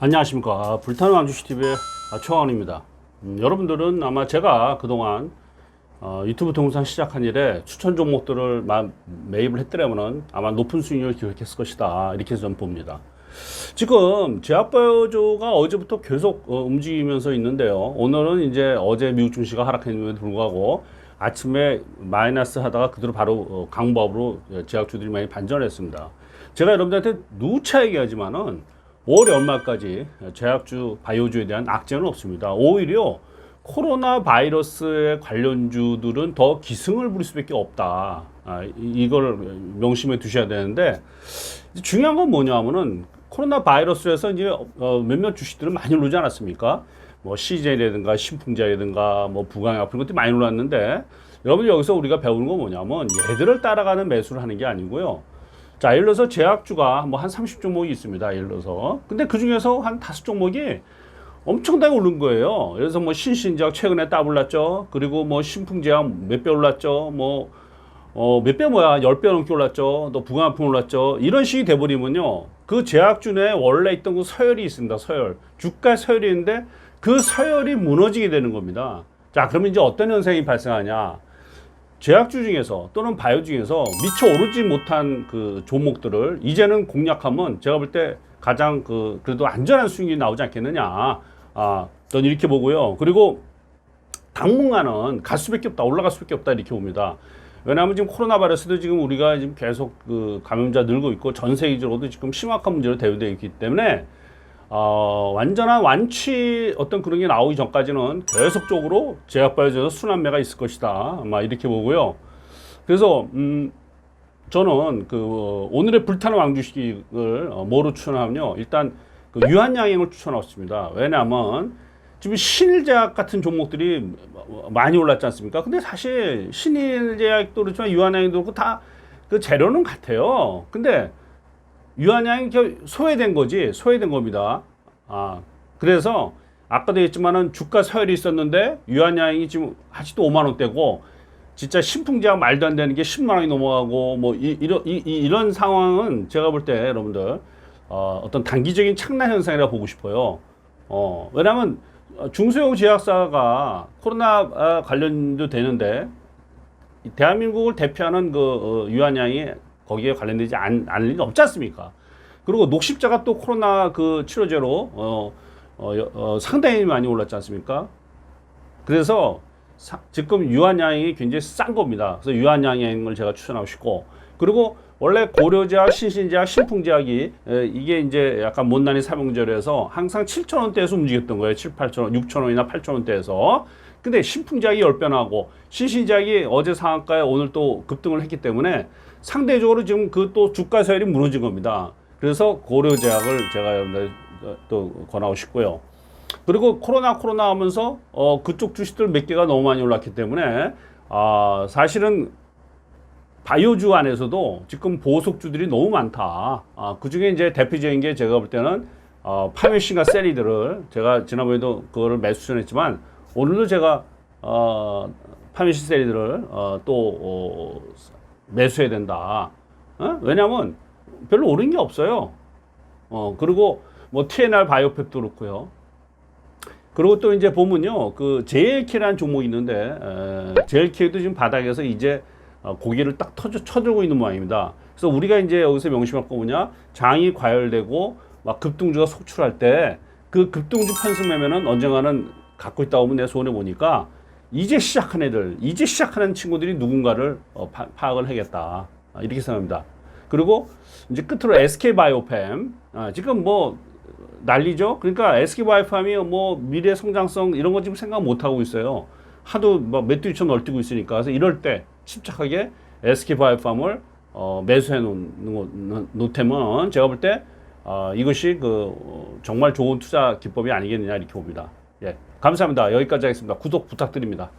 안녕하십니까. 불타는 왕주시TV의 최원입니다. 음, 여러분들은 아마 제가 그동안 어, 유튜브 동영상 시작한 이래 추천 종목들을 마, 매입을 했더라면 아마 높은 수익률을 기록했을 것이다. 이렇게 저는 봅니다 지금 제약바이오조가 어제부터 계속 어, 움직이면서 있는데요 오늘은 이제 어제 미국 증시가 하락했는데도 불구하고 아침에 마이너스 하다가 그대로 바로 어, 강보합으로 제약주들이 많이 반전했습니다 제가 여러분들한테 누차 얘기하지만은 5월 연말까지 제약주, 바이오주에 대한 악재는 없습니다. 오히려 코로나 바이러스의 관련주들은 더 기승을 부릴 수밖에 없다. 아, 이- 이걸 명심해 두셔야 되는데 중요한 건 뭐냐면은 코로나 바이러스에서 이제 어, 몇몇 주식들은 많이 오르지 않았습니까? 뭐 CJ라든가 신풍제라든가 뭐 부강약 이런 것들이 많이 올랐는데 여러분 여기서 우리가 배우는 건 뭐냐면 얘들을 따라가는 매수를 하는 게 아니고요. 자, 예를 들어서 제약주가 뭐 한 30종목이 있습니다. 예를 들어서. 근데 그 중에서 한 다섯 종목이 엄청나게 오른 거예요. 그래서 뭐 신신제약 최근에 따블랐죠. 그리고 뭐 신풍제약 몇 배 올랐죠. 뭐, 어, 몇 배 뭐야. 열배 넘게 올랐죠. 또 부강약품 올랐죠. 이런 식이 돼버리면요. 그 제약주 내에 원래 있던 그 서열이 있습니다. 서열. 주가 서열이 있는데 그 서열이 무너지게 되는 겁니다. 자, 그러면 이제 어떤 현상이 발생하냐. 제약주 중에서 또는 바이오 중에서 미처 오르지 못한 그 종목들을 이제는 공략하면 제가 볼 때 가장 그 그래도 안전한 수익이 나오지 않겠느냐. 아, 저는 이렇게 보고요. 그리고 당분간은 갈 수밖에 없다, 올라갈 수밖에 없다 이렇게 봅니다. 왜냐하면 지금 코로나 바이러스도 지금 우리가 지금 계속 그 감염자 늘고 있고 전 세계적으로도 지금 심각한 문제로 대두되어 있기 때문에 어, 완전한 완치 어떤 그런 게 나오기 전까지는 계속적으로 제약바이오에서 순환매가 있을 것이다. 아마 이렇게 보고요. 그래서 음, 저는 그 어, 오늘의 불타는 왕주식을 어, 뭐로 추천하면요. 일단 그 유한양행을 추천하고 있습니다. 왜냐하면 지금 신일제약 같은 종목들이 많이 올랐지 않습니까? 근데 사실 신일제약도 그렇지만 유한양행도 그렇고 다 그 재료는 같아요. 근데 유한양이 겨- 소외된 거지 소외된 겁니다. 아 그래서 아까도 했지만은 주가 서열이 있었는데 유한양이 지금 아직도 5만 원대고 진짜 신풍제약 말도 안 되는 게 10만 원이 넘어가고 뭐 이, 이런 이, 이- 이런 상황은 제가 볼 때 여러분들 어, 어떤 단기적인 착란 현상이라 보고 싶어요. 어 왜냐하면 어, 중소형 제약사가 코로나 아, 관련도 되는데 이 대한민국을 대표하는 그 어, 유한양이 거기에 관련되지 않, 않을 리 없지 않습니까? 그리고 녹십자가 또 코로나 그 치료제로 어, 어, 여- 어, 상당히 많이 올랐지 않습니까? 그래서 사- 지금 유한양이 굉장히 싼 겁니다. 그래서 유한양행을 제가 추천하고 싶고 그리고 원래 고려제약, 신신제약, 신풍제약이 에, 이게 이제 약간 못난이 삼형제로해서 항상 7천 원대에서 움직였던 거예요. 7, 8천 원, 6천 원이나 8천 원대에서. 근데 신풍제약이 10배 나고 신신제약이 어제 상한가에 오늘 또 급등을 했기 때문에 상대적으로 지금 그 또 주가 서열이 무너진 겁니다. 그래서 고려제약을 제가 여러분들 또 권하고 싶고요. 그리고 코로나 코로나 하면서 어 그쪽 주식들 몇 개가 너무 많이 올랐기 때문에 아 사실은 바이오주 안에서도 지금 보석주들이 너무 많다. 아, 그 중에 이제 대표적인 게 제가 볼 때는 어, 파메신과 셀리들을 제가 지난번에도 그거를 매수 추천했지만 오늘도 제가 어, 파메신 셀리들을 어, 또 어, 매수해야 된다. 어? 왜냐하면 별로 오른 게 없어요. 어, 그리고 뭐 TNR 바이오팩도 그렇고요. 그리고 또 이제 보면요, 그 JLK라는 종목이 있는데, 에, JLK도 지금 바닥에서 이제 어, 고개를 딱 터져, 쳐들고 있는 모양입니다. 그래서 우리가 이제 여기서 명심할 거 뭐냐, 장이 과열되고 막 급등주가 속출할 때 그 급등주 편승매매는 언젠가는 갖고 있다 보면 내 손해 보니까 이제 시작한 애들, 이제 시작하는 친구들이 누군가를 어, 파, 파악을 하겠다. 아, 이렇게 생각합니다. 그리고 이제 끝으로 SK 바이오팸, 아, 지금 뭐 난리죠. 그러니까 SK 바이오팜이 뭐 미래 성장성 이런 거 지금 생각 못 하고 있어요. 하도 뭐 메뚜기처럼 널뛰고 있으니까 그래서 이럴 때 침착하게 SK 바이오팜을 어, 매수해 놓는 거 놓다면 제가 볼때 어, 이것이 그 어, 정말 좋은 투자 기법이 아니겠느냐 이렇게 봅니다. 예, 감사합니다. 여기까지 하겠습니다. 구독 부탁드립니다.